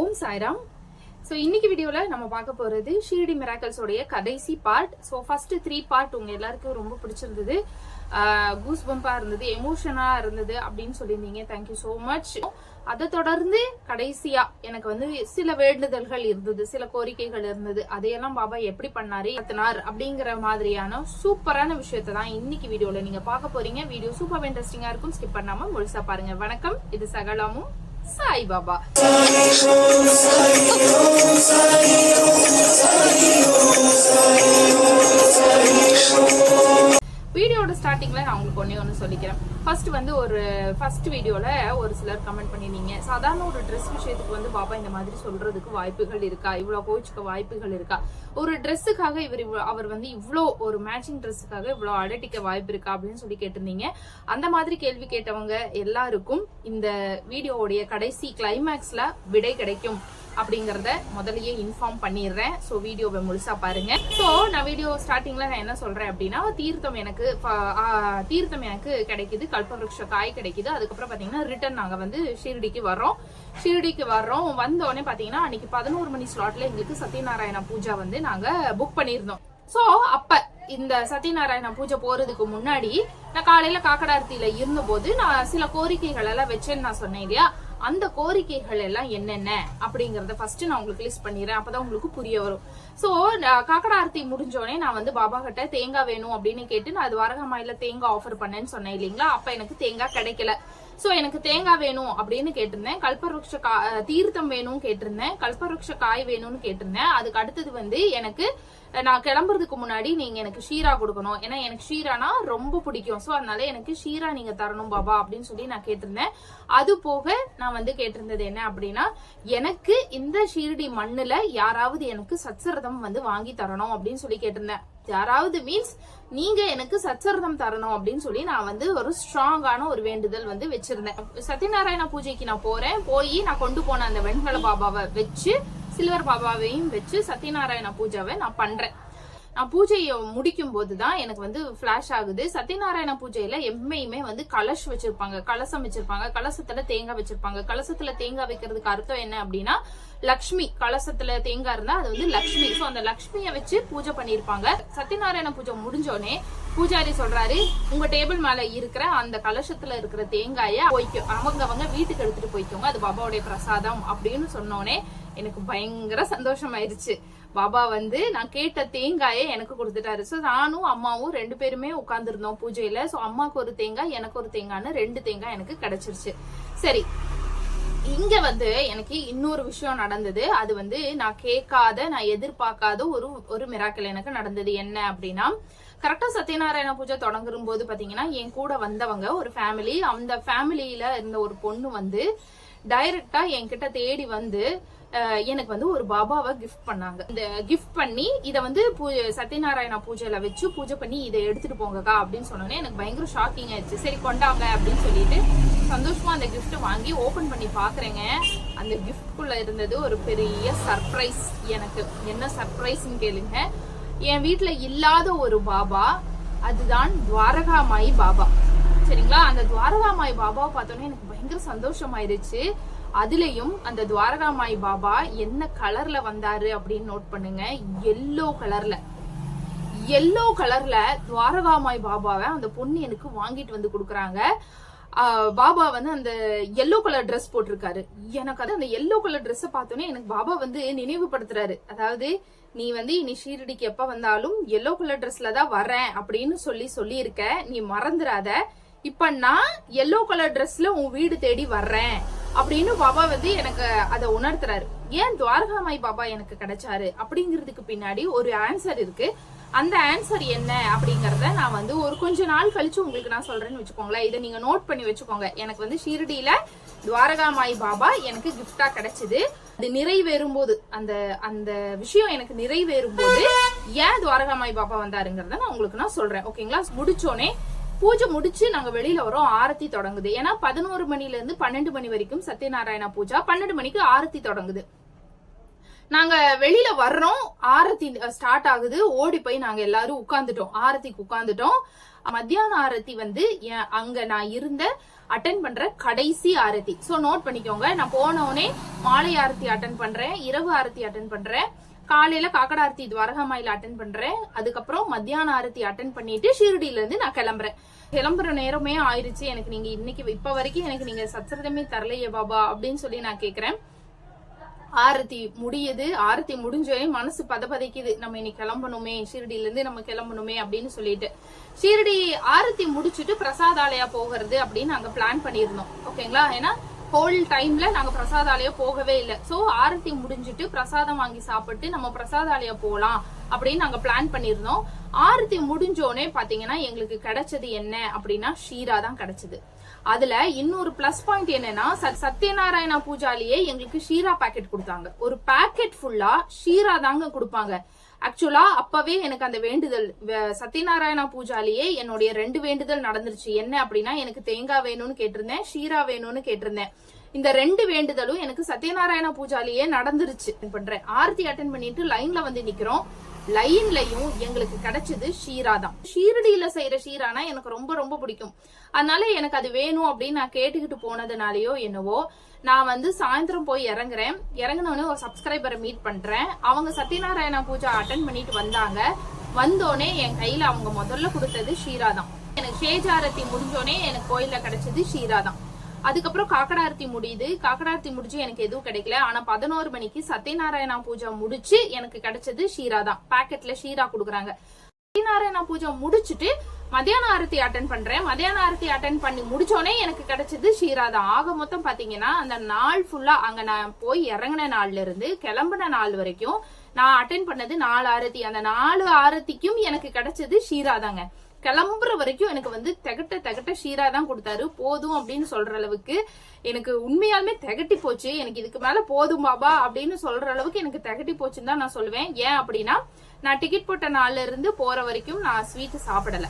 ஓம் Sairam. So இன்னைக்கு வீடியோவில் நம்ம பார்க்க போகிறது ஷீரடி மிராக்கல்ஸோடைய கடைசி part so first three part உங்கள் எல்லாருக்கும் ரொம்ப பிடிச்சிருந்தது. கூஸ் பம்பாக இருந்தது எமோஷனாக இருந்தது அப்படின்னு சொல்லியிருந்தீங்க. தேங்க்யூ ஸோ மச் அதை தொடர்ந்து கடைசியாக எனக்கு வந்து சில வேண்டுதல்கள் இருந்தது சில கோரிக்கைகள் இருந்தது. அதையெல்லாம் பாபா எப்படி பண்ணாரு நடத்தினார் அப்படிங்கிற மாதிரியான சூப்பரான விஷயத்தை தான் இன்னைக்கு வீடியோவில் நீங்கள் பார்க்க போறீங்க. வீடியோ சூப்பர் இன்ட்ரெஸ்டிங்காக இருக்கும். ஸ்கிப் பண்ணாமல் முழுசாக பாருங்க. வணக்கம். இது சகலமும் சாய் பாபா வீடியோட ஸ்டார்டிங்ல நான் உங்களுக்கு ஒன்றே ஒன்று சொல்லிக்கிறேன். ஃபர்ஸ்ட் வந்து ஒரு ஃபர்ஸ்ட் வீடியோவில் ஒரு சிலர் கமெண்ட் பண்ணியிருந்தீங்க சாதாரண ஒரு ட்ரெஸ் விஷயத்துக்கு வந்து பாபா இந்த மாதிரி சொல்றதுக்கு வாய்ப்புகள் இருக்கா? இவ்வளோ கோச்சுக்க வாய்ப்புகள் இருக்கா? ஒரு ட்ரெஸ்ஸுக்காக இவர் அவர் வந்து இவ்வளோ ஒரு மேட்சிங் ட்ரெஸ்ஸுக்காக இவ்வளோ அடட்டிக்க வாய்ப்பு இருக்கா? அப்படின்னு சொல்லி கேட்டிருந்தீங்க. அந்த மாதிரி கேள்வி கேட்டவங்க எல்லாருக்கும் இந்த வீடியோவுடைய கடைசி கிளைமேக்ஸில் விடை கிடைக்கும். அப்படிங்கறத முதல்லயே இன்ஃபார்ம் பண்ணிடுறேன். ஸோ வீடியோவை முழுசா பாருங்க. ஸோ நான் வீடியோ ஸ்டார்டிங்ல நான் என்ன சொல்றேன் அப்படின்னா தீர்த்தம் எனக்கு தீர்த்தம் எனக்கு கிடைக்குது கல்பவருஷ காய் கிடைக்குது. அதுக்கப்புறம் பாத்தீங்கன்னா ரிட்டர்ன் நாங்க வந்து ஷீரடிக்கு வர்றோம். ஷீரடிக்கு வர்றோம். வந்த உடனே பாத்தீங்கன்னா அன்னைக்கு பதினோரு மணி ஸ்லாட்ல எங்களுக்கு சத்யநாராயண பூஜா வந்து நாங்க புக் பண்ணியிருந்தோம். சோ அப்ப இந்த சத்யநாராயண பூஜை போறதுக்கு முன்னாடி நான் காலையில காக்கடார்த்தியில இருந்தபோது நான் சில கோரிக்கைகள் எல்லாம் வச்சேன்னு நான் சொன்னேன் இல்லையா? அந்த கோரிக்கைகள் எல்லாம் என்னென்ன அப்படிங்கறத ஃபர்ஸ்ட் நான் உங்களுக்கு லிஸ்ட் பண்ணிடுறேன். அப்பதான் உங்களுக்கு புரிய வரும். சோ காக்கடா ஆர்த்தி முடிஞ்சோடனே நான் வந்து பாபா கிட்ட தேங்காய் வேணும் அப்படின்னு கேட்டு நான் அது வரகமாயில தேங்காய் ஆஃபர் பண்ணேன்னு சொன்னேன் இல்லைங்களா? அப்ப எனக்கு தேங்காய் கிடைக்கல. ஸோ எனக்கு தேங்காய் வேணும் அப்படின்னு கேட்டிருந்தேன். கல்பவருஷ கா தீர்த்தம் வேணும் கேட்டிருந்தேன். கல்பவருஷ காய் வேணும்னு கேட்டிருந்தேன். அதுக்கு அடுத்தது வந்து எனக்கு நான் கிளம்புறதுக்கு முன்னாடி நீங்க எனக்கு ஷீரா கொடுக்கணும். ஏன்னா எனக்கு ஷீரானா ரொம்ப பிடிக்கும். ஸோ அதனால எனக்கு ஷீரா நீங்க தரணும் பாபா அப்படின்னு சொல்லி நான் கேட்டிருந்தேன். அது போக நான் வந்து கேட்டிருந்தது என்ன அப்படின்னா எனக்கு இந்த ஷீரடி மண்ணுல யாராவது எனக்கு சச்சரதம் வந்து வாங்கி தரணும் அப்படின்னு சொல்லி கேட்டிருந்தேன். யாராவது மீன்ஸ் நீங்க எனக்கு சச்சரதம் தரணும் அப்படின்னு சொல்லி நான் வந்து ஒரு ஸ்ட்ராங்கான ஒரு வேண்டுதல் வந்து வச்சிருந்தேன். சத்யநாராயண பூஜைக்கு நான் போறேன். போய் நான் கொண்டு போன அந்த வெண்கல பாபாவை வச்சு சில்வர் பாபாவையும் வச்சு சத்யநாராயண பூஜாவை நான் பண்றேன். நான் பூஜையை முடிக்கும் போதுதான் எனக்கு வந்து ஃபிளாஷ் ஆகுது. சத்யநாராயண பூஜையில எப்பயுமே வந்து கலஷ் வச்சிருப்பாங்க. கலசம் வச்சிருப்பாங்க. கலசத்துல தேங்காய் வச்சிருப்பாங்க. கலசத்துல தேங்காய் வைக்கிறதுக்கு அர்த்தம் என்ன அப்படின்னா லக்ஷ்மி கலசத்துல தேங்காய் இருந்தா அது வந்து லக்ஷ்மி. சோ அந்த லக்ஷ்மியை வச்சு பூஜை பண்ணிருப்பாங்க சத்யநாராயண பூஜை முடிஞ்சோடனே பூஜாரி சொல்றாரு உங்க டேபிள் மேல இருக்கிற அந்த கலசத்துல இருக்கிற தேங்காய போய்க்கோ. அவங்க அவங்க வீட்டுக்கு எடுத்துட்டு போய்க்கோங்க. அது பாபாவுடைய பிரசாதம் அப்படின்னு சொன்னோனே எனக்கு பயங்கர சந்தோஷமாயிருச்சு. பாபா வந்து நான் கேட்ட தேங்காயை எனக்கு கொடுத்துட்டாரு. சோ நானும் அம்மாவும் ரெண்டு பேருமே உட்கார்ந்துருந்தோம் பூஜையில. சோ அம்மாவுக்கு ஒரு தேங்காய் எனக்கு ஒரு தேங்காய்னு ரெண்டு தேங்காய் எனக்கு கிடைச்சிருச்சு. சரி இங்க வந்து எனக்கு இன்னொரு விஷயம் நடந்தது. அது வந்து நான் கேட்காத நான் எதிர்பார்க்காத ஒரு ஒரு மிராக்கல் எனக்கு நடந்தது. என்ன அப்படின்னா கரெக்டா சத்யநாராயண பூஜை தொடங்கும் போது பாத்தீங்கன்னா என் கூட வந்தவங்க ஒரு ஃபேமிலி அந்த ஃபேமிலியில இருந்த ஒரு பொண்ணு வந்து டைரக்டா என்கிட்ட தேடி வந்து எனக்கு வந்து ஒரு பாபாவை கிஃப்ட் பண்ணாங்க. இந்த கிஃப்ட் பண்ணி இதை வந்து பூ- சத்யநாராயண பூஜையில வச்சு பூஜை பண்ணி இதை எடுத்துட்டு போங்கக்கா அப்படின்னு சொன்னோன்னே எனக்கு பயங்கர ஷாக்கிங் ஆயிடுச்சு. சரி கொண்டாங்க அப்படின்னு சொல்லிட்டு சந்தோஷமா அந்த கிஃப்ட் வாங்கி ஓபன் பண்ணி பாக்குறேங்க. அந்த கிஃப்ட்குள்ள இருந்தது ஒரு பெரிய சர்ப்ரைஸ் எனக்கு. என்ன சர்ப்ரைஸ்ன்னு கேளுங்க. என் வீட்டுல இல்லாத ஒரு பாபா அதுதான் துவாரகாமாயி பாபா. சரிங்களா? அந்த துவாரகாமாய் பாபாவை பார்த்தோன்னே எனக்கு பயங்கர சந்தோஷமாயிருச்சு. அதுலயும் அந்த துவாரகாமாய் பாபா என்ன கலர்ல வந்தாரு அப்படின்னு நோட் பண்ணுங்க. எல்லோ கலர்ல எல்லோ கலர்ல துவாரகாமாய் பாபாவை அந்த பொண்ணு எனக்கு வாங்கிட்டு வந்து கொடுக்குறாங்க. பாபா வந்து அந்த எல்லோ கலர் ட்ரெஸ் போட்டிருக்காரு. எனக்கு அது அந்த எல்லோ கலர் ட்ரெஸ்ஸை பார்த்தோன்னே எனக்கு பாபா வந்து நினைவுபடுத்துறாரு. அதாவது நீ வந்து இனி ஷீரடிக்கு எப்ப வந்தாலும் எல்லோ கலர் ட்ரெஸ்ல தான் வரேன் அப்படின்னு சொல்லி சொல்லியிருக்க. நீ மறந்துடாத இப்ப நான் எல்லோ கலர் ட்ரெஸ்ல உன் வீடு தேடி வர்றேன். அப்படின்னு பாபா வந்து எனக்கு அதை உணர்த்துறாரு. ஏன் துவாரகாமாய் பாபா எனக்கு கிடைச்சாரு? அப்படிங்கிறதுக்கு பின்னாடி ஒரு ஆன்சர் இருக்கு. அந்த ஆன்சர் என்ன? அப்படிங்கறத நான் வந்து ஒரு கொஞ்ச நாள் கழிச்சு உங்களுக்கு நான் சொல்றேன்னு வச்சுக்கோங்களேன். இதை நீங்க நோட் பண்ணி வச்சுக்கோங்க. எனக்கு வந்து ஷீரடியில துவாரகாமாய் பாபா எனக்கு கிஃப்டா கிடைச்சது. அது நிறைவேறும் போது அந்த அந்த விஷயம் எனக்கு நிறைவேறும் போது ஏன் துவாரகாமாய் பாபா வந்தாருங்கிறத நான் உங்களுக்கு நான் சொல்றேன். ஓகேங்களா? முடிச்சோனே பூஜை முடிச்சு நாங்க வெளியில வரோம். ஆரத்தி தொடங்குது. ஏன்னா பதினோரு மணில இருந்து பன்னெண்டு மணி வரைக்கும் சத்யநாராயண பூஜா. பன்னெண்டு மணிக்கு ஆரத்தி தொடங்குது. நாங்க வெளியில வர்றோம். ஆரத்தி ஸ்டார்ட் ஆகுது. ஓடி போய் நாங்க எல்லாரும் உட்காந்துட்டோம் ஆரத்திக்கு உட்காந்துட்டோம் மத்தியான ஆரத்தி வந்து அங்க நான் இருந்த அட்டன் பண்ற கடைசி ஆரத்தி. சோ நோட் பண்ணிக்கோங்க. நான் போன உடனே மாலை ஆரத்தி அட்டன் பண்றேன். இரவு ஆரத்தி அட்டன் பண்றேன். காலையில காக்கட ஆரத்தி துவாரகாமாயில அட்டன் பண்றேன். அதுக்கப்புறம் மத்தியான ஆரத்தி அட்டன் பண்ணிட்டு ஷீரடியில இருந்து நான் கிளம்புறேன். கிளம்புற நேரமே ஆயிருச்சு. எனக்கு நீங்க இன்னைக்கு இப்ப வரைக்கும் எனக்கு நீங்க சச்சரதமே தரலையே பாபா அப்படின்னு சொல்லி நான் கேக்குறேன். ஆரத்தி முடியுது. ஆரத்தி முடிஞ்சோடனே மனசு பதபதைக்குது. நம்ம இன்னைக்கு கிளம்பணுமே ஷீரடியில இருந்து நம்ம கிளம்பணுமே அப்படின்னு சொல்லிட்டு. ஷீரடி ஆரத்தி முடிச்சுட்டு பிரசாதாலயா போகிறது அப்படின்னு நாங்க பிளான் பண்ணியிருந்தோம். ஓகேங்களா ஏன்னா ஹோல் டைம்ல நாங்க பிரசாதாலயா போகவே இல்லை. சோ ஆரத்தி முடிஞ்சிட்டு பிரசாதம் வாங்கி சாப்பிட்டு நம்ம பிரசாதாலயா போகலாம் அப்படின்னு நாங்க பிளான் பண்ணியிருந்தோம் ஆரத்தி முடிஞ்சோடனே பாத்தீங்கன்னா எங்களுக்கு கிடைச்சது என்ன அப்படின்னா ஷீரா தான் கிடைச்சது. அதுல இன்னொரு பிளஸ் பாயிண்ட் என்னன்னா சத்யநாராயணா பூஜாலியே எங்களுக்கு ஷீரா பேக்கெட் கொடுத்தாங்க. ஒரு பாக்கெட் ஃபுல்லா ஷீரா தாங்க கொடுப்பாங்க. ஆக்சுவலா அப்பவே எனக்கு அந்த வேண்டுதல் சத்யநாராயணா பூஜாலியே என்னுடைய ரெண்டு வேண்டுதல் நடந்துருச்சு. என்ன அப்படின்னா எனக்கு தேங்காய் வேணும்னு கேட்டிருந்தேன் ஷீரா வேணும்னு கேட்டிருந்தேன். இந்த ரெண்டு வேண்டுதலும் எனக்கு சத்யநாராயண பூஜாலியே நடந்துருச்சு. பண்றேன். ஆரத்தி அட்டன் பண்ணிட்டு லைன்ல வந்து நிக்கிறோம். லைன்லயும் எங்களுக்கு கிடைச்சது ஷீரா தான் ஷீரடியில செய்யற ஷீரானா எனக்கு ரொம்ப ரொம்ப பிடிக்கும். அதனால எனக்கு அது வேணும் அப்படின்னு நான் கேட்டுக்கிட்டு போனதுனாலயோ என்னவோ நான் வந்து சாயந்தரம் போய் இறங்குறேன். இறங்கினோடனே ஒரு சப்ஸ்கிரைபரை மீட் பண்றேன். அவங்க சத்யநாராயண பூஜா அட்டன் பண்ணிட்டு வந்தாங்க. வந்தோடனே என் கையில அவங்க முதல்ல கொடுத்தது ஷீரா தான் எனக்கு ஷேஜாரத்தி முடிஞ்சோடனே எனக்கு கோயில கிடைச்சது ஷீரா தான் அதுக்கப்புறம் காக்கடார்த்தி முடியுது. காக்கடார்த்தி முடிச்சு எனக்கு எதுவும் கிடைக்கல. ஆனா பதினோரு மணிக்கு சத்யநாராயணா பூஜை முடிச்சு எனக்கு கிடைச்சது ஷீரா தான். பாக்கெட்ல ஷீரா கொடுக்குறாங்க. சத்யநாராயணா பூஜை முடிச்சுட்டு மத்தியான ஆரத்தி அட்டன் பண்றேன். மதியான ஆரத்தி அட்டன் பண்ணி முடிச்சோடனே எனக்கு கிடைச்சது ஷீரா தான். ஆக மொத்தம் பாத்தீங்கன்னா அந்த நாள் ஃபுல்லா அங்க நான் போய் இறங்கின நாள்ல இருந்து கிளம்புன நாள் வரைக்கும் நான் அட்டன் பண்ணது நாலு ஆரத்தி. அந்த நாலு ஆரத்திக்கும் எனக்கு கிடைச்சது ஷீரா தாங்க. கிளம்புற வரைக்கும் எனக்கு வந்து திகட்ட திகட்ட ஷீரா தான் கொடுத்தாரு. போதும் அப்படின்னு சொல்ற அளவுக்கு எனக்கு உண்மையாலுமே திகட்டி போச்சு. எனக்கு இதுக்கு மேல போதும் பாபா அப்படின்னு சொல்ற அளவுக்கு எனக்கு திகட்டி போச்சுன்னு தான் நான் சொல்லுவேன். ஏன் அப்படின்னா நான் டிக்கெட் போட்ட நாள்ல இருந்து போற வரைக்கும் நான் ஸ்வீட் சாப்பிடல.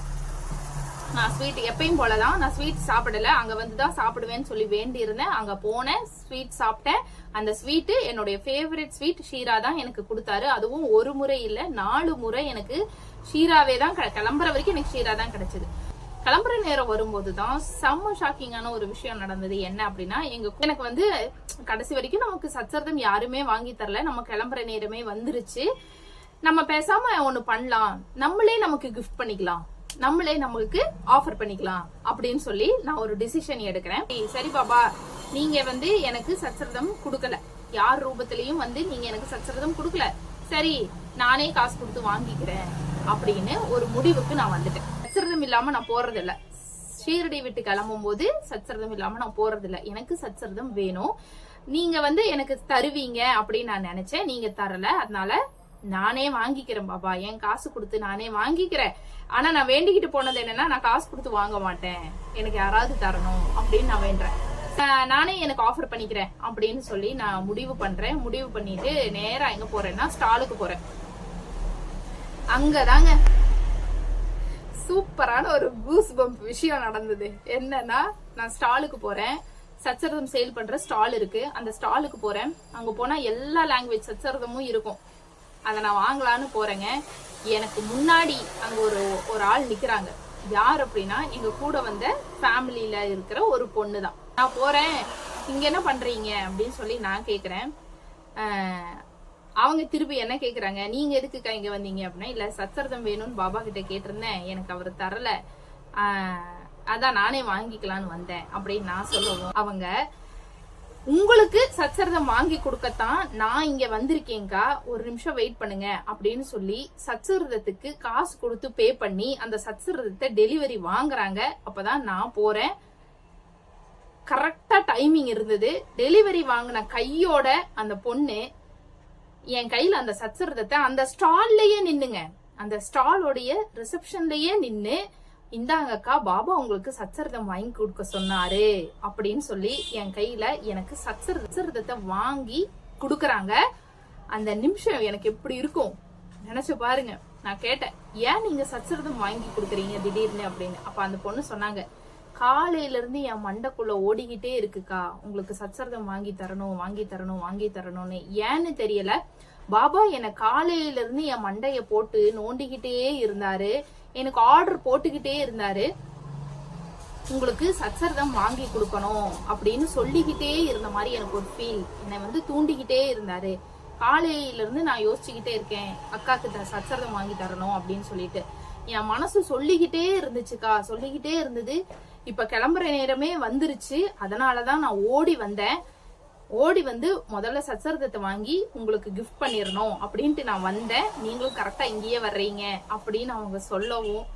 நான் ஸ்வீட் எப்பயும் போலதான் நான் ஸ்வீட் சாப்பிடல. அங்க வந்து தான் சாப்பிடுவேன்னு சொல்லி வேண்டி இருந்தேன் அங்க போனேன் ஸ்வீட் சாப்பிட்டேன். அந்த ஸ்வீட் என்னுடைய ஃபேவரட் ஸ்வீட் ஷீரா தான் எனக்கு கொடுத்தாரு. அதுவும் ஒரு முறை இல்ல நாலு முறை எனக்கு ஷீராவே தான் கிளம்புற வரைக்கும் எனக்கு ஷீரா தான் கிடைச்சது. கிளம்புற நேரம் வரும்போது தான் செம்ம ஷாக்கிங்கான ஒரு விஷயம் நடந்தது. என்ன அப்படின்னா எங்க எனக்கு வந்து கடைசி வரைக்கும் நமக்கு சச்சரதம் யாருமே வாங்கி தரல. நம்ம கிளம்புற நேரமே வந்துருச்சு. நம்ம பேசாம ஒண்ணு பண்ணலாம். நம்மளே நமக்கு கிஃப்ட் பண்ணிக்கலாம். நம்மளே நமக்கு ஆஃபர் பண்ணிக்கலாம் அப்படின்னு சொல்லி நான் ஒரு டிசிஷன் எடுக்கிறேன். சரி பாபா நீங்க வந்து எனக்கு சச்சரதம் கொடுக்கல. யார் ரூபத்திலையும் வந்து நீங்க எனக்கு சச்சரதம் கொடுக்கல. சரி நானே காசு கொடுத்து வாங்கிக்கிறேன். அப்படின்னு ஒரு முடிவுக்கு நான் வந்துட்டேன். சச்சரதம் இல்லாம நான் போறது இல்ல ஷீரடி விட்டு கிளம்பும் போது சச்சரதம் இல்லாம நான் போறது இல்ல எனக்கு சச்சரதம் வேணும். நீங்க வந்து எனக்கு தருவீங்க அப்படின்னு நான் நினைச்சேன். நீங்க தரல. அதனால நானே வாங்கிக்கிறேன் பாபா. என் காசு கொடுத்து நானே வாங்கிக்கிறேன். ஆனா நான் வேண்டிக்கிட்டு போனது என்னன்னா நான் காசு கொடுத்து வாங்க மாட்டேன். எனக்கு யாராவது தரணும் அப்படின்னு நான் வேண்டேன். நானே எனக்கு ஆஃபர் பண்ணிக்கிறேன் அப்படின்னு சொல்லி நான் முடிவு பண்றேன். முடிவு பண்ணிட்டு நேரா எங்க போறேன்னா ஸ்டாலுக்கு போறேன். அங்கதாங்க. சூப்பரான ஒரு கூஸ் பம்ப் விஷயம் நடந்தது. என்னன்னா நான் ஸ்டாலுக்கு போறேன். சச்சரதம் சேல் பண்ற ஸ்டால் இருக்கு. அந்த ஸ்டாலுக்கு போறேன். அங்க போனா எல்லா லாங்குவேஜ் சச்சரதமும் இருக்கும். அதை நான் வாங்கலான்னு போறேங்க. எனக்கு முன்னாடி அங்க ஒரு ஒரு ஆள் நிக்கிறாங்க. யார் அப்படின்னா எங்க கூட வந்த ஃபேமிலியில இருக்கிற ஒரு பொண்ணு தான் நான் போறேன். இங்க என்ன பண்றீங்க? அப்படின்னு சொல்லி நான் கேக்குறேன். அவங்க திருப்பி என்ன கேக்குறாங்க? நீங்க எதுக்கு இங்க வந்தீங்க அப்படின்னா இல்ல சத்சரதம் வேணும்னு பாபா கிட்ட கேட்டிருந்தேன். எனக்கு அவர் தரல. ஆஹ் அதான் நானே வாங்கிக்கலான்னு வந்தேன் அப்படின்னு நான் சொல்லுவோம். அவங்க உங்களுக்கு சச்சரதம் வாங்கி கொடுக்கத்தான் நான் இங்க வந்திருக்கேன்க்கா. ஒரு நிமிஷம் வெயிட் பண்ணுங்க அப்படின்னு சொல்லி சச்சரதத்துக்கு காசு கொடுத்து பே பண்ணி அந்த சச்சரதத்தை டெலிவரி வாங்குறாங்க. அப்பதான் நான் போறேன். கரெக்டா டைமிங் இருந்தது. டெலிவரி வாங்கின கையோட அந்த பொண்ணு என் கையில அந்த சச்சரதத்தை அந்த ஸ்டால்லயே நின்னுங்க. அந்த ஸ்டாலோடைய ரிசப்ஷன்லயே நின்னு இந்தாங்கக்கா பாபா உங்களுக்கு சச்சரதம் வாங்கி கொடுக்க சொன்னாரு அப்படின்னு சொல்லி என் கையில எனக்கு சச்சர சச்சரதத்தை வாங்கி கொடுக்கறாங்க. அந்த நிமிஷம் எனக்கு எப்படி இருக்கும்? நினைச்சு பாருங்க. நான் கேட்டேன் ஏன் நீங்க சச்சரதம் வாங்கி கொடுக்குறீங்க திடீர்னு? அப்படின்னு. அப்ப அந்த பொண்ணு சொன்னாங்க காலையிலேருந்து என் மண்டைக்குள்ளே ஓடிக்கிட்டே இருக்குக்கா. உங்களுக்கு சச்சரதம் வாங்கி தரணும் வாங்கி தரணும் வாங்கி தரணும்னு. ஏன்னு தெரியல. பாபா என்னை காலையிலேருந்து என் மண்டையை போட்டு நோண்டிக்கிட்டே இருந்தாரு. எனக்கு ஆர்டர் போட்டுக்கிட்டே இருந்தாரு. உங்களுக்கு சச்சரதம் வாங்கி கொடுக்கணும் அப்படின்னு சொல்லிக்கிட்டே இருந்த மாதிரி எனக்கு ஒரு ஃபீல் என்னை வந்து தூண்டிக்கிட்டே இருந்தாரு. காலையில இருந்து நான் யோசிச்சுக்கிட்டே இருக்கேன். அக்காக்கு த- சச்சரதம் வாங்கி தரணும் அப்படின்னு சொல்லிட்டு. என் மனசு சொல்லிக்கிட்டே இருந்துச்சுக்கா. சொல்லிக்கிட்டே இருந்தது. இப்ப கிளம்புற நேரமே வந்துருச்சு. அதனாலதான் நான் ஓடி வந்தேன். ஓடி வந்து முதல்ல சச்சரதத்தை வாங்கி உங்களுக்கு கிஃப்ட் பண்ணிடணும் அப்படின்ட்டு நான் வந்தேன். நீங்களும் கரெக்டா இங்கேயே வர்றீங்க அப்படின்னு அவங்க சொல்லவும்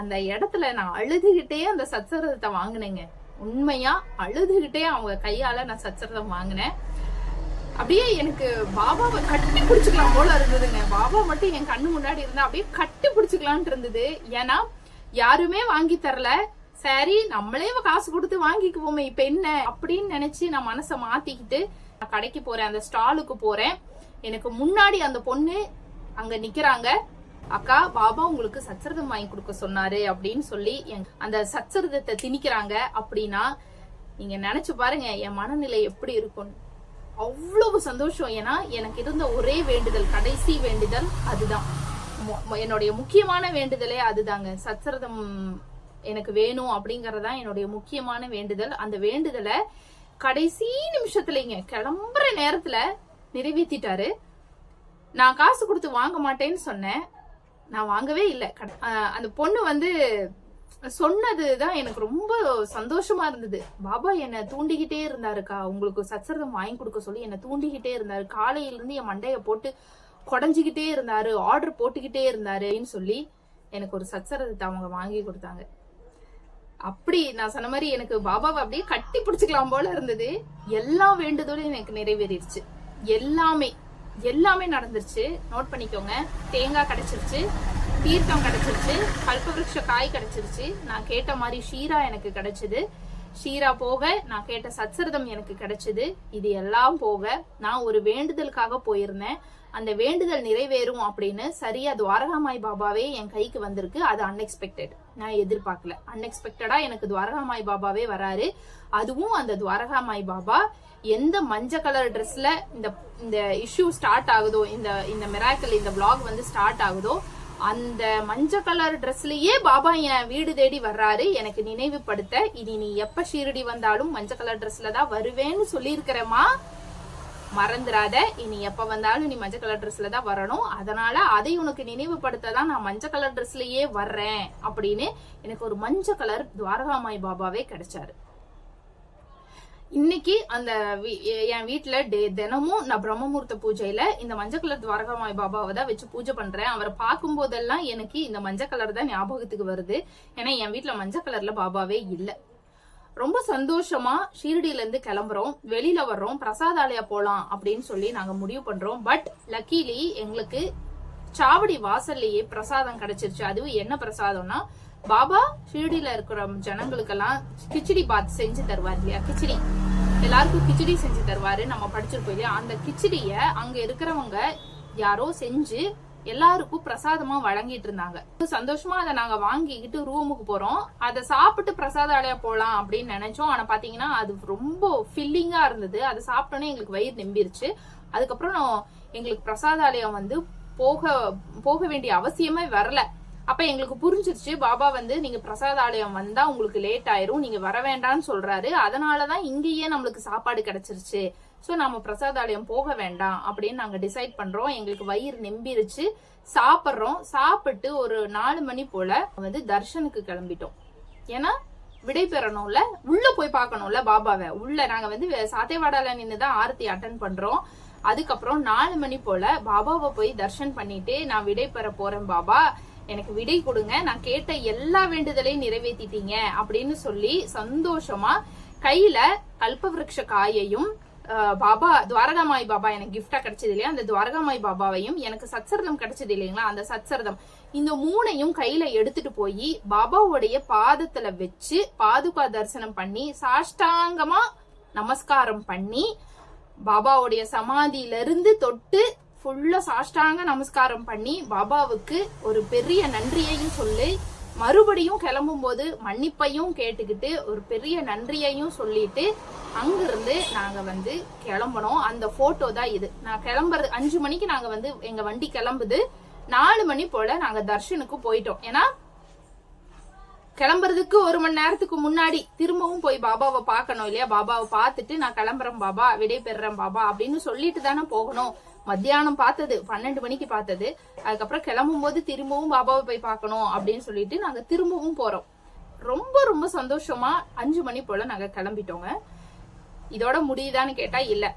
அந்த இடத்துல நான் அழுதுகிட்டே அந்த சச்சரதத்தை வாங்கினேங்க. உண்மையா அழுதுகிட்டே அவங்க கையால நான் சச்சரதம் வாங்கினேன். அப்படியே எனக்கு பாபாவை கட்டி பிடிச்சிக்கலாம் போல இருந்ததுங்க. பாபா மட்டும் என் கண்ணு முன்னாடி இருந்தா அப்படியே கட்டி பிடிச்சிக்கலான் இருந்தது. ஏன்னா யாருமே வாங்கி தரல. சரி நம்மளே காசு கொடுத்து வாங்கிக்குவோமே இப்ப என்ன? அப்படின்னு நினைச்சு நான் மனசை மாத்திக்கிட்டு நான் கடைக்கு போறேன் அந்த ஸ்டாலுக்கு போறேன். எனக்கு முன்னாடி அந்த பொண்ணு அங்க நிக்கிறாங்க. அக்கா பாபா உங்களுக்கு சச்சரதம் வாங்கி கொடுக்க சொன்னாரு அப்படின்னு சொல்லி அந்த சச்சரதத்தை திணிக்கிறாங்க. அப்படின்னா நீங்க நினைச்சு பாருங்க என் மனநிலை எப்படி இருக்கும். அவ்வளவு சந்தோஷம். ஏன்னா எனக்கு இருந்த ஒரே வேண்டுதல் கடைசி வேண்டுதல் அதுதான். என்னுடைய முக்கியமான வேண்டுதலே அதுதாங்க. சச்சரதம் எனக்கு வேணும் அப்படிங்கறதுதான் என்னுடைய முக்கியமான வேண்டுதல். அந்த வேண்டுதலை கடைசி நிமிஷத்துலங்க கிளம்புற நேரத்துல நிறைவேற்றிட்டாரு நான் காசு கொடுத்து வாங்க மாட்டேன்னு சொன்னேன். நான் வாங்கவே இல்லை. அந்த பொண்ணு வந்து சொன்னதுதான் எனக்கு ரொம்ப சந்தோஷமா இருந்தது. பாபா என்னை தூண்டிக்கிட்டே இருந்தாருக்கா. உங்களுக்கு சச்சரதம் வாங்கி கொடுக்க சொல்லி என்னை தூண்டிக்கிட்டே இருந்தாரு. காலையிலிருந்து என் மண்டையை போட்டு குடஞ்சிக்கிட்டே இருந்தாரு. ஆர்டர் போட்டுக்கிட்டே இருந்தாருன்னு சொல்லி எனக்கு ஒரு சச்சரதத்தை அவங்க வாங்கி கொடுத்தாங்க. அப்படி நான் சொன்ன மாதிரி எனக்கு பாபாவை அப்படியே கட்டி பிடிச்சிக்கலாம் போல இருந்தது. எல்லா வேண்டுதலும் எனக்கு நிறைவேறிடுச்சு. எல்லாமே எல்லாமே நடந்துருச்சு. நோட் பண்ணிக்கோங்க. தேங்காய் கிடைச்சிருச்சு தீர்த்தம் கிடைச்சிருச்சு கல்பவருஷ காய் கிடைச்சிருச்சு. நான் கேட்ட மாதிரி ஷீரா எனக்கு கிடைச்சது. ஷீரா போக நான் கேட்ட சச்சரதம் எனக்கு கிடைச்சது. இது எல்லாம் போக நான் ஒரு வேண்டுதலுக்காக போயிருந்தேன். அந்த வேண்டுதல் நிறைவேறும் அப்படின்னு சரியா துவாரகாமாய் பாபாவே என் கைக்கு வந்திருக்கு. அது அன்எக்ஸ்பெக்டட் நான் எதிர்பார்க்கல. அன்எக்ஸ்பெக்டடா எனக்கு துவாரகாமாய் பாபாவே வராரு. அதுவும் அந்த துவாரகாமாய் பாபா எந்த மஞ்சள் கலர் ட்ரெஸ்ல இந்த இந்த இஷ்யூ ஸ்டார்ட் ஆகுதோ இந்த இந்த மிராக்கல் இந்த பிளாக் வந்து ஸ்டார்ட் ஆகுதோ அந்த மஞ்சள் கலர் ட்ரெஸ்லயே பாபா என் வீடு தேடி வர்றாரு. எனக்கு நினைவுபடுத்த இனி நீ எப்ப ஷீரடி வந்தாலும் மஞ்சள் கலர் ட்ரெஸ்ல தான் வருவேன்னு சொல்லியிருக்கிறேம்மா. மறந்துடாத இனி எப்போ வந்தாலும் நீ மஞ்சள் கலர் ட்ரெஸ்ல தான் வரணும். அதனால அதை உனக்கு நினைவுபடுத்த தான் நான் மஞ்சள் கலர் ட்ரெஸ்லயே வர்றேன் அப்படின்னு எனக்கு ஒரு மஞ்சள் கலர் துவாரகாமாய் பாபாவே கிடைச்சாரு. இன்னைக்கு அந்த என் வீட்டுல டே- தினமும் நான் பிரம்மமூர்த்த பூஜையில இந்த மஞ்சள் கலர் துவாரகாமாய் பாபாவை தான் வச்சு பூஜை பண்றேன். அவரை பார்க்கும் போதெல்லாம் எனக்கு இந்த மஞ்சள் கலர் தான் ஞாபகத்துக்கு வருது. ஏன்னா என் வீட்டுல மஞ்சள் கலர்ல பாபாவே இல்லை. ரொம்ப சந்தோஷமா ஷீரடியில இருந்து கிளம்புறோம். வெளியில வர்றோம். பிரசாதாலயா போலாம் அப்படின்னு சொல்லி நாங்க முடிவு பண்றோம். பட் லக்கீலி எங்களுக்கு சாவடி வாசல்லையே பிரசாதம் கிடைச்சிருச்சு. அதுவும் என்ன பிரசாதம்னா பாபா ஷீரடியில இருக்கிற ஜனங்களுக்கெல்லாம் கிச்சடி பாத் செஞ்சு தருவார் இல்லையா? கிச்சடி. எல்லாருக்கும் கிச்சடி செஞ்சு தருவாரு. நம்ம படிச்சிருப்போம் இல்லையா? அந்த கிச்சடிய அங்க இருக்கிறவங்க யாரோ செஞ்சு எல்லாருக்கும் பிரசாதமா வழங்கிட்டு இருந்தாங்க. சந்தோஷமா அதை நாங்க வாங்கிக்கிட்டு ரூமுக்கு போறோம். அதை சாப்பிட்டு பிரசாத பிரசாதாலயா போலாம் அப்படின்னு நினைச்சோம். ஆனா பாத்தீங்கன்னா அது ரொம்ப ஃபில்லிங்கா இருந்தது. அதை சாப்பிட்டோன்னே எங்களுக்கு வயிறு நம்பிருச்சு. அதுக்கப்புறம் நான் எங்களுக்கு பிரசாதாலயம் வந்து போக போக வேண்டிய அவசியமே வரல. அப்ப எங்களுக்கு புரிஞ்சிருச்சு பாபா வந்து நீங்க பிரசாதாலயம் வந்தா உங்களுக்கு லேட் ஆயிரும். நீங்க வர வேண்டாம்னு சொல்றாரு. அதனாலதான் இங்கேயே நம்மளுக்கு சாப்பாடு கிடைச்சிருச்சு. ஸோ நம்ம பிரசாதாலயம் போக வேண்டாம் அப்படின்னு நாங்கள் டிசைட் பண்ணுறோம் எங்களுக்கு வயிறு நெம்பிருச்சு. சாப்பிட்றோம். சாப்பிட்டு ஒரு நாலு மணி போல வந்து தர்ஷனுக்கு கிளம்பிட்டோம். ஏன்னா விடை பெறணும்ல. உள்ள போய் பார்க்கணும்ல பாபாவை. உள்ள நாங்க வந்து வே- சாத்தேவாடால நின்று தான் ஆரத்தி அட்டன் பண்றோம். அதுக்கப்புறம் நாலு மணி போல பாபாவை போய் தர்ஷன் பண்ணிட்டு நான் விடை பெற போறேன் பாபா. எனக்கு விடை கொடுங்க. நான் கேட்ட எல்லா வேண்டுதலையும் நிறைவேற்றிட்டீங்க அப்படின்னு சொல்லி சந்தோஷமா கையில கல்பவருஷ காயையும் பாபா துவாரகாமாய் பாபா எனக்கு கிஃப்டா கிடைச்சது இல்லையா? அந்த துவாரகாமாய் பாபாவையும் எனக்கு சச்சரதம் கிடைச்சது இல்லைங்களா? அந்த சச்சரதம் இந்த மூணையும் கையில எடுத்துட்டு போய் பாபாவுடைய பாதத்துல வச்சு பாதுகா தரிசனம் பண்ணி சாஷ்டாங்கமா நமஸ்காரம் பண்ணி பாபாவுடைய சமாதியில இருந்து தொட்டு ஃபுல்லா சாஷ்டாங்க நமஸ்காரம் பண்ணி பாபாவுக்கு ஒரு பெரிய நன்றியையும் சொல்லி மறுபடியும் கிளம்பும்போது மன்னிப்பையும் கேட்டுக்கிட்டு ஒரு பெரிய நன்றியையும் சொல்லிட்டு அங்கிருந்து நாங்க வந்து கிளம்பணும் அந்த போட்டோ தான் இது. நான் கிளம்புறது அஞ்சு மணிக்கு நாங்க வந்து எங்க வண்டி கிளம்புது. நாலு மணி போல நாங்க தர்ஷனுக்கு போயிட்டோம். ஏன்னா கிளம்புறதுக்கு ஒரு மணி நேரத்துக்கு முன்னாடி திரும்பவும் போய் பாபாவை பார்க்கணும் இல்லையா? பாபாவை பார்த்துட்டு நான் கிளம்புறேன் பாபா விடை பெறுறேன் பாபா அப்படின்னு சொல்லிட்டு தானே போகணும். மத்தியானம் பார்த்தது பன்னெண்டு மணிக்கு பார்த்தது. அதுக்கப்புறம் கிளம்பும் போது திரும்பவும் பாபாவை போய் பார்க்கணும் அப்படின்னு சொல்லிட்டு நாங்க திரும்பவும் போறோம். ரொம்ப ரொம்ப சந்தோஷமா அஞ்சு மணி போல நாங்க கிளம்பிட்டோங்க. இதோட முடியுதான்னு கேட்டா இல்ல.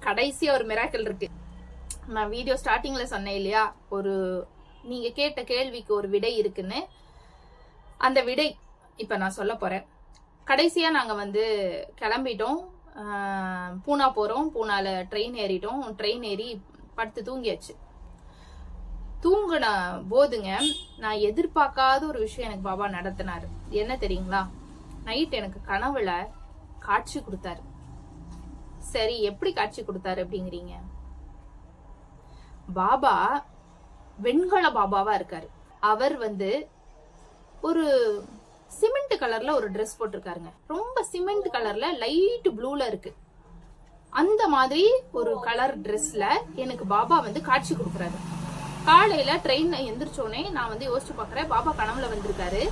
கடைசியா ஒரு மிராக்கல் இருக்கு. நான் வீடியோ ஸ்டார்டிங்ல சொன்னேன் இல்லையா? ஒரு நீங்க கேட்ட கேள்விக்கு ஒரு விடை இருக்குன்னு. அந்த விடை இப்ப நான் சொல்ல போறேன். கடைசியா நாங்க வந்து கிளம்பிட்டோம். பூனா போகிறோம் பூனாவில் ட்ரெயின் ஏறிட்டோம். ட்ரெயின் ஏறி படுத்து தூங்கியாச்சு. தூங்கின போதுங்க நான் எதிர்பார்க்காத ஒரு விஷயம் எனக்கு பாபா நடத்தினார். என்ன தெரியுங்களா? நைட் எனக்கு கனவுல காட்சி கொடுத்தாரு. சரி எப்படி காட்சி கொடுத்தாரு அப்படிங்கிறீங்க? பாபா வெண்கல பாபாவா இருக்காரு. அவர் வந்து ஒரு சிமெண்ட் கலர்ல ஒரு ட்ரெஸ் போட்டிருக்காருங்க. ரொம்ப சிமெண்ட் கலர்ல லைட் ப்ளூல இருக்கு. அந்த மாதிரி ஒரு கலர் ட்ரெஸ்ல எனக்கு பாபா வந்து காட்சி கொடுக்குறாரு. காலையில ட்ரெயின்ல எந்திரிச்சோடனே நான் வந்து யோசிச்சு பாக்குறேன் பாபா கனவுல வந்திருக்காரு.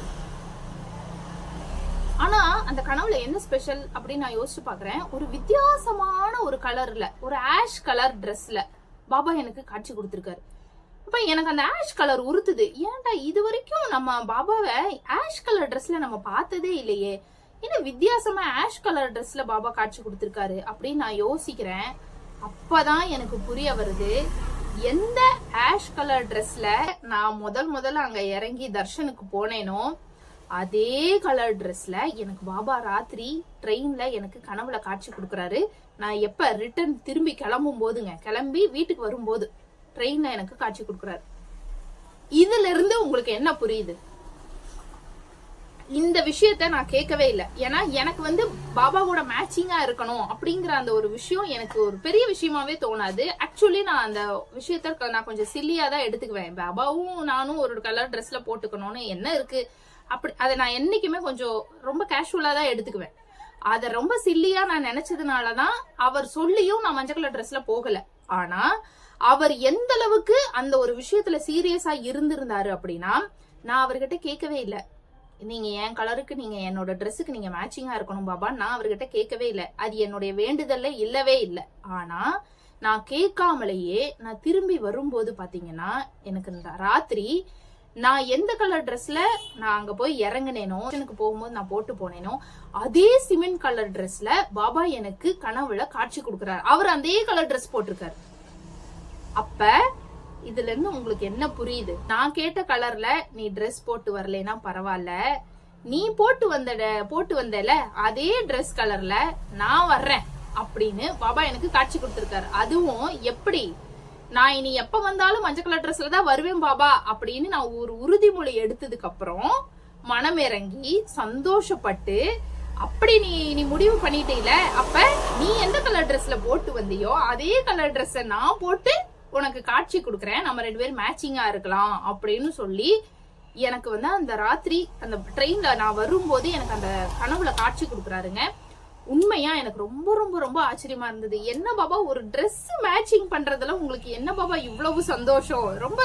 ஆனா அந்த கனவுல என்ன ஸ்பெஷல் அப்படின்னு நான் யோசிச்சு பாக்குறேன் ஒரு வித்தியாசமான ஒரு கலர்ல ஒரு ஆஷ் கலர் ட்ரெஸ்ல பாபா எனக்கு காட்சி கொடுத்திருக்காரு. அப்ப எனக்கு அந்த ஆஷ் கலர் உறுத்துது. ஏன்டா இது வரைக்கும் நம்ம பாபாவை ஆஷ் கலர் ட்ரெஸ்ல நம்ம பார்த்ததே இல்லையே. என்ன வித்தியாசமா ஆஷ் கலர் ட்ரெஸ்ல பாபா காட்சி கொடுத்துருக்காரு அப்படின்னு நான் யோசிக்கிறேன். அப்பதான் எனக்கு புரிய வருது. எந்த ஆஷ் கலர் ட்ரெஸ்ல நான் முதல் முதல்ல அங்க இறங்கி தர்ஷனுக்கு போனேனோ அதே கலர் ட்ரெஸ்ல எனக்கு பாபா ராத்திரி ட்ரெயின்ல எனக்கு கனவுல காட்சி கொடுக்கறாரு. நான் எப்ப ரிட்டர்ன் திரும்பி கிளம்பும் போதுங்க கிளம்பி வீட்டுக்கு வரும்போது. ட்ரெயின்ல எனக்கு காட்சி கொடுக்குறாரு. இதுல இருந்து உங்களுக்கு என்ன புரியுது? இந்த விஷயத்த நான் கேட்கவே இல்லை. ஏன்னா எனக்கு வந்து பாபாவோட மேட்சிங்கா இருக்கணும் அப்படிங்கிற அந்த ஒரு விஷயம் எனக்கு ஒரு பெரிய விஷயமாவே தோணாது. ஆக்சுவலி நான் அந்த விஷயத்த க- நான் கொஞ்சம் சில்லியா தான் எடுத்துக்குவேன். பாபாவும் நானும் ஒரு கலர் ட்ரெஸ்ல போட்டுக்கணும்னு என்ன இருக்கு? அப்படி அதை நான் என்னைக்குமே கொஞ்சம் ரொம்ப கேஷுவலா தான் எடுத்துக்குவேன். அதை ரொம்ப சில்லியா நான் நினைச்சதுனாலதான் அவர் சொல்லியும் நான் மஞ்சள் கலர் ட்ரெஸ்ல போகல. ஆனா அவர் எந்த அளவுக்கு அந்த ஒரு விஷயத்துல சீரியஸா இருந்திருந்தாரு அப்படின்னா நான் அவர்கிட்ட கேட்கவே இல்லை. நீங்க என் கலருக்கு நீங்க என்னோட ட்ரெஸ்ஸுக்கு நீங்க மேட்சிங்கா இருக்கணும் பாபா நான் அவர்கிட்ட கேட்கவே இல்லை. அது என்னுடைய வேண்டுதல்ல இல்லவே இல்லை. ஆனா நான் கேட்காமலேயே நான் திரும்பி வரும்போது பாத்தீங்கன்னா எனக்கு இந்த ராத்திரி நான் எந்த கலர் ட்ரெஸ்ல நான் அங்க போய் இறங்குனேனோ எனக்கு போகும்போது நான் போட்டு போனேனோ அதே சிமெண்ட் கலர் ட்ரெஸ்ல பாபா எனக்கு கனவுல காட்சி கொடுக்குறாரு. அவர் அதே கலர் ட்ரெஸ் போட்டிருக்காரு. அப்ப இதுல இருந்து உங்களுக்கு என்ன புரியுது? நான் கேட்ட கலர்ல நீ ட்ரெஸ் போட்டு வரலனா பரவாயில்ல. நீ போட்டு வந்த போட்டு வந்தல அதே ட்ரெஸ் கலர்ல நான் வர்றேன் அப்படின்னு பாபா எனக்கு காட்சி கொடுத்துருக்காரு. அதுவும் எப்படி? நான் இனி எப்ப வந்தாலும் மஞ்சள் கலர் ட்ரெஸ்ல தான் வருவேன் பாபா அப்படின்னு நான் ஒரு உறுதிமொழி எடுத்ததுக்கு அப்புறம் மனம் இறங்கி சந்தோஷப்பட்டு அப்படி நீ நீ முடிவு பண்ணிட்டீல அப்ப நீ எந்த கலர் ட்ரெஸ்ல போட்டு வந்தியோ அதே கலர் ட்ரெஸ்ஸை நான் போட்டு உனக்கு காட்சி கொடுக்குறேன் நம்ம ரெண்டு பேரும் மேட்சிங்கா இருக்கலாம் அப்படின்னு சொல்லி எனக்கு வந்து அந்த ராத்திரி அந்த ட்ரெயின்ல நான் வரும்போது எனக்கு அந்த கனவுல காட்சி கொடுக்குறாருங்க. உண்மையா எனக்கு ரொம்ப ரொம்ப ரொம்ப ஆச்சரியமா இருந்தது. என்ன பாபா ஒரு ட்ரெஸ் மேட்சிங் பண்றதுல உங்களுக்கு என்ன பாபா இவ்வளவு சந்தோஷம்? ரொம்ப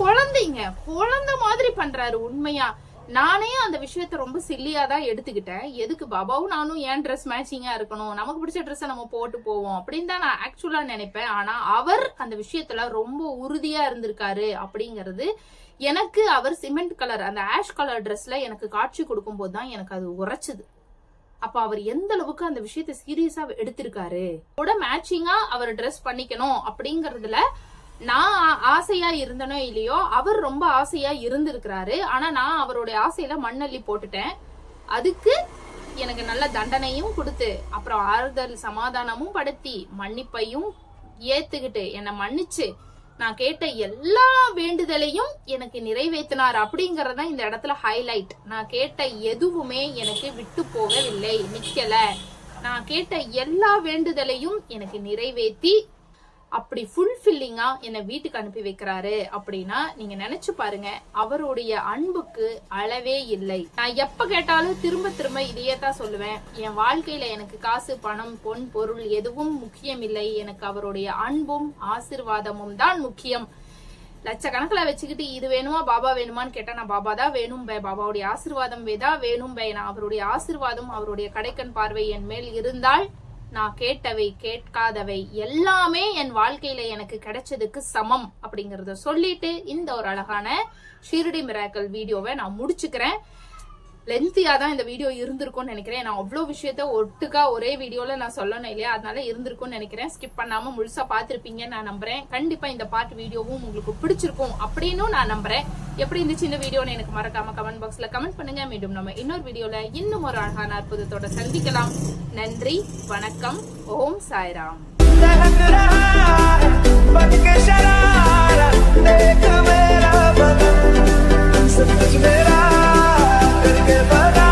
குழந்தைங்க குழந்தை மாதிரி பண்றாரு உண்மையா. நானே அந்த விஷயத்த ரொம்ப சில்லியா தான் எடுத்துக்கிட்டேன். எதுக்கு பாபாவும் நானும் ஏன் ட்ரெஸ் மேட்சிங்கா இருக்கணும்? நமக்கு பிடிச்ச ட்ரெஸ்ஸை நம்ம போட்டு போவோம் அப்படின்னு தான் நான் ஆக்சுவலா நினைப்பேன். ஆனா அவர் அந்த விஷயத்துல ரொம்ப உறுதியா இருந்திருக்காரு அப்படிங்கிறது எனக்கு அவர் சிமெண்ட் கலர் அந்த ஆஷ் கலர் ட்ரெஸ்ல எனக்கு காட்சி கொடுக்கும்போது தான் எனக்கு அது உரைச்சுது. அப்ப அவர் எந்த அளவுக்கு அந்த விஷயத்த சீரியஸா எடுத்திருக்காரு? கூட மேட்சிங்கா அவர் ட்ரெஸ் பண்ணிக்கணும் அப்படிங்கறதுல நான் ஆ- ஆசையா இருந்தனோ இல்லையோ அவர் ரொம்ப ஆசையா இருந்திருக்கிறாரு. ஆனா நான் அவருடைய ஆசையில மண்ணள்ளி போட்டுட்டேன். அதுக்கு எனக்கு நல்ல தண்டனையும் கொடுத்து அப்புறம் ஆறுதல் சமாதானமும் படுத்தி மன்னிப்பையும் ஏத்துக்கிட்டு என்னை மன்னிச்சு நான் கேட்ட எல்லா வேண்டுதலையும் எனக்கு நிறைவேற்றினார் அப்படிங்கறத இந்த இடத்துல ஹைலைட் நான் கேட்ட எதுவுமே எனக்கு விட்டு போகவில்லை நிக்கல. நான் கேட்ட எல்லா வேண்டுதலையும் எனக்கு நிறைவேற்றி அப்படி ஃபுல்ஃபில்லிங்கா என்னை வீட்டுக்கு அனுப்பி வைக்கிறாரு அப்படின்னா நீங்க நினைச்சு பாருங்க அவருடைய அன்புக்கு அளவே இல்லை. நான் எப்ப கேட்டாலும் திரும்ப திரும்ப இதையே தான் சொல்லுவேன். என் வாழ்க்கையில எனக்கு காசு பணம் பொன் பொருள் எதுவும் முக்கியம் இல்லை. எனக்கு அவருடைய அன்பும் ஆசிர்வாதமும் தான் முக்கியம். லட்சக்கணக்கில் வச்சுக்கிட்டு இது வேணுமா பாபா வேணுமான்னு கேட்டா நான் பாபா தான் வேணும் பே. பாபாவுடைய ஆசிர்வாதம் வேதா வேணும் பே. நான் அவருடைய ஆசிர்வாதம் அவருடைய கடைக்கண் பார்வை என் மேல் இருந்தால் நான் கேட்டவை கேட்காதவை எல்லாமே என் வாழ்க்கையில எனக்கு கிடைச்சதுக்கு சமம் அப்படிங்கறத சொல்லிட்டு இந்த ஒரு அழகான ஷீரடி மிராக்கல் வீடியோவை நான் முடிச்சுக்கிறேன். லென்த்தியாக தான் இந்த வீடியோ இருந்திருக்கும்னு நினைக்கிறேன். நான் அவ்வளோ விஷயத்த ஒட்டுக்கா ஒரே வீடியோவில் நான் சொல்லணும் இல்லையா? அதனால இருந்திருக்கும்னு நினைக்கிறேன். ஸ்கிப் பண்ணாமல் முழுசாக பார்த்துருப்பீங்கன்னு நான் நம்புகிறேன் கண்டிப்பாக இந்த பாட்டு வீடியோவும் உங்களுக்கு பிடிச்சிருக்கும் அப்படின்னு நான் நம்புறேன். எப்படி இருந்துச்சு இந்த வீடியோன்னு எனக்கு மறக்காம கமெண்ட் பாக்ஸில் கமெண்ட் பண்ணுங்க. மீண்டும் நம்ம இன்னொரு வீடியோவில் இன்னும் ஒரு அழகான அற்புதத்தோட சந்திக்கலாம். நன்றி வணக்கம். ஓம் சாய்ராம். शरारा never